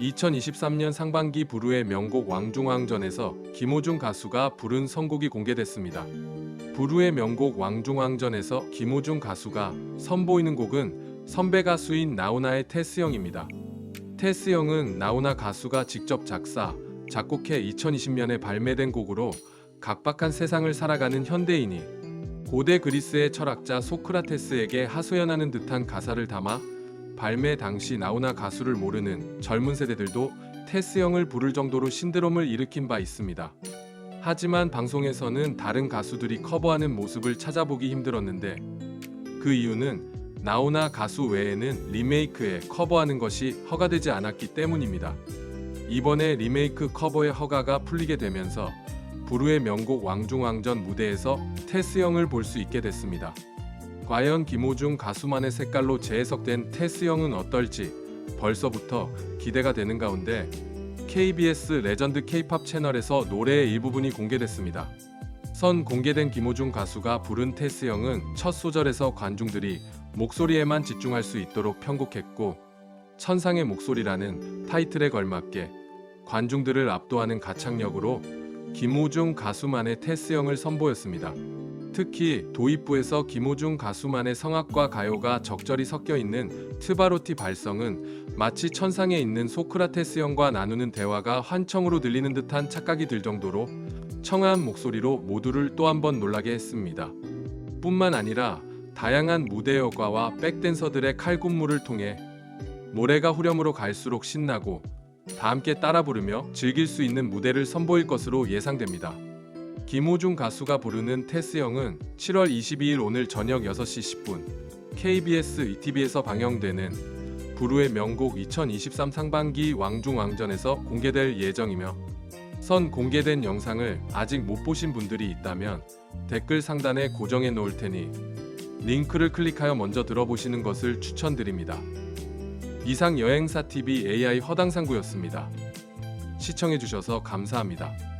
2023년 상반기 부르의 명곡 왕중왕전에서 김호중 가수가 부른 선곡이 공개됐습니다. 부르의 명곡 왕중왕전에서 김호중 가수가 선보이는 곡은 선배 가수인 나훈아의 테스형입니다. 테스형은 나훈아 가수가 직접 작사, 작곡해 2020년에 발매된 곡으로 각박한 세상을 살아가는 현대인이 고대 그리스의 철학자 소크라테스에게 하소연하는 듯한 가사를 담아 발매 당시 나훈아 가수를 모르는 젊은 세대들도 테스형을 부를 정도로 신드롬을 일으킨 바 있습니다. 하지만 방송에서는 다른 가수들이 커버하는 모습을 찾아보기 힘들었는데 그 이유는 나훈아 가수 외에는 리메이크에 커버하는 것이 허가되지 않았기 때문입니다. 이번에 리메이크 커버의 허가가 풀리게 되면서 부르의 명곡 왕중왕전 무대에서 테스형을 볼 수 있게 됐습니다. 과연 김호중 가수만의 색깔로 재해석된 테스형은 어떨지 벌써부터 기대가 되는 가운데 KBS 레전드 K-팝 채널에서 노래의 일부분이 공개됐습니다. 선 공개된 김호중 가수가 부른 테스형은 첫 소절에서 관중들이 목소리에만 집중할 수 있도록 편곡했고 천상의 목소리라는 타이틀에 걸맞게 관중들을 압도하는 가창력으로 김호중 가수만의 테스형을 선보였습니다. 특히 도입부에서 김호중 가수만의 성악과 가요가 적절히 섞여 있는 트바로티 발성은 마치 천상에 있는 소크라테스 형과 나누는 대화가 환청으로 들리는 듯한 착각이 들 정도로 청아한 목소리로 모두를 또 한 번 놀라게 했습니다. 뿐만 아니라 다양한 무대 여과와 백댄서들의 칼군무를 통해 노래가 후렴으로 갈수록 신나고 다 함께 따라 부르며 즐길 수 있는 무대를 선보일 것으로 예상됩니다. 김호중 가수가 부르는 테스형은 7월 22일 오늘 저녁 6시 10분 KBS ETV에서 방영되는 부르의 명곡 2023 상반기 왕중왕전에서 공개될 예정이며 선 공개된 영상을 아직 못 보신 분들이 있다면 댓글 상단에 고정해 놓을 테니 링크를 클릭하여 먼저 들어보시는 것을 추천드립니다. 이상 여행사 TV AI 허당상구였습니다. 시청해 주셔서 감사합니다.